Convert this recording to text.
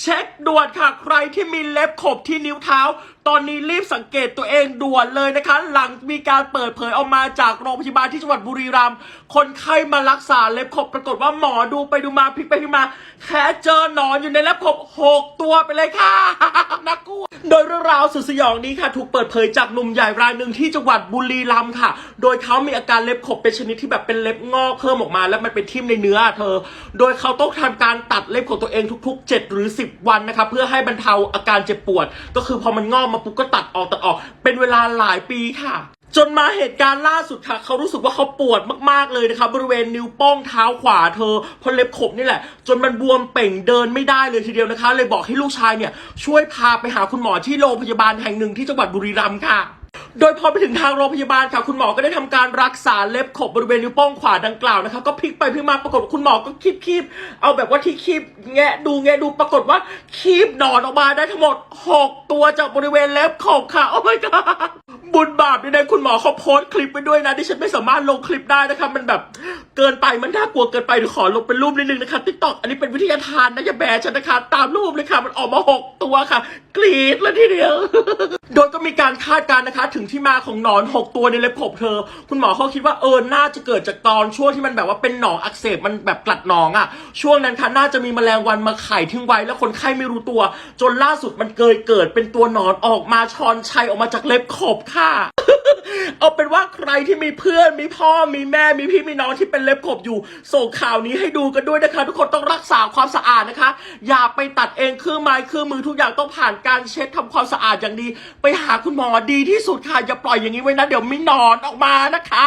เช็คด่วนค่ะ ใครที่มีเล็บขบที่นิ้วเท้า ตอนนี้รีบสังเกตตัวเองด่วนเลยนะคะ หลังมีการเปิดเผยออกมาจากโรงพยาบาลที่จังหวัดบุรีรัมย์คนไข้มารักษาเล็บขบปรากฏว่าหมอดูไปดูมาพลิกไปพลิกมา แค่เจอหนอนอยู่ในเล็บขบหกตัวไปเลยค่ะน่ากลัวโดยเรื่องราวสุดสยองนี้ค่ะ ถูกเปิดเผยจากหนุ่มใหญ่รายหนึ่งที่จังหวัดบุรีรัมย์ค่ะ โดยเขามีอาการเล็บขบเป็นชนิดที่แบบเป็นเล็บงอกเพิ่มออกมา แล้วมันเป็นทิ่มในเนื้อเธอ โดยเขาต้องทำการตัดเล็บของตัวเองทุกๆ 7 หรือ 10 วันนะคะเพื่อให้บรรเทาอาการเจ็บปวด ก็คือพอมันงอกมาปุ๊บก็ตัดออกตัดออก เป็นเวลาหลายปีค่ะ จนมาเหตุการณ์ล่าสุดค่ะ เขารู้สึกว่าเขาปวดมากๆเลยนะคะบริเวณนิ้วโป้งเท้าขวาเธอเพราะเล็บขบนี่แหละ จนมันบวมเป่งเดินไม่ได้เลยทีเดียวนะคะ เลยบอกให้ลูกชายเนี่ย ช่วยพาไปหาคุณหมอที่โรงพยาบาลแห่งหนึ่งที่จังหวัดบุรีรัมย์ค่ะ โดยพอไปถึงทางโรงพยาบาลค่ะ คุณหมอก็ได้ทำการรักษาเล็บขบบริเวณนิ้วโป้งขวาดังกล่าวนะคะ ก็พลิกไปพลิกมาปรากฏว่าคุณหมอก็คีบคีบเอาแบบว่าที่คีบแงะดูแงะดูปรากฏว่าคีบหนอนออกมาได้ทั้งหมด 6 ตัวจากบริเวณเล็บขบค่ะ โอ้ my god บุญบาปนี่นะคุณหมอเขาโพสต์คลิปไปด้วยนะที่ฉันไม่สามารถลงคลิปได้นะคะมันแบบเกินไปมันน่ากลัวเกินไปเดี๋ยวขอลงเป็นรูปนิดนึงนะคะติ๊กต็อกอันนี้เป็นวิทยาทานนะอย่าแบฉันนะคะ ตามรูปเลยค่ะมันออกมาหกตัวค่ะ กรีดเลยทีเดียว โดยก็มีการคาดการณ์นะคะ ถึงที่มาของหนอน6ตัวในเล็บขบเธอ คุณหมอเขาคิดว่าเออน่าจะเกิดจากตอนช่วงที่มันแบบว่าเป็นหนองอักเสบมันแบบกลัดหนองอะ่ะ ช่วงนั้นค่ะน่าจะมีแมลงวันมาไข่ทิ้งไว้แล้วคนไข้ไม่รู้ตัว จนล่าสุดมันเกยเกิดเป็นตัวหนอนออกมาชอนชัยออกมาจากเล็บขบค่ะ เอาเป็นว่าใครที่มีเพื่อนมีพ่อมีแม่มีพี่มีน้องที่เป็นเล็บขบอยู่ ส่งข่าวนี้ให้ดูกันด้วยนะคะ ทุกคนต้องรักษาความสะอาดนะคะ อย่าไปตัดเองเครื่องไม้เครื่องมือทุกอย่างต้องผ่านการเช็ดทำความสะอาดอย่างดี ไปหาคุณหมอดีที่สุดค่ะอย่าปล่อยอย่างนี้ไว้นะ เดี๋ยวมีนอนออกมานะคะ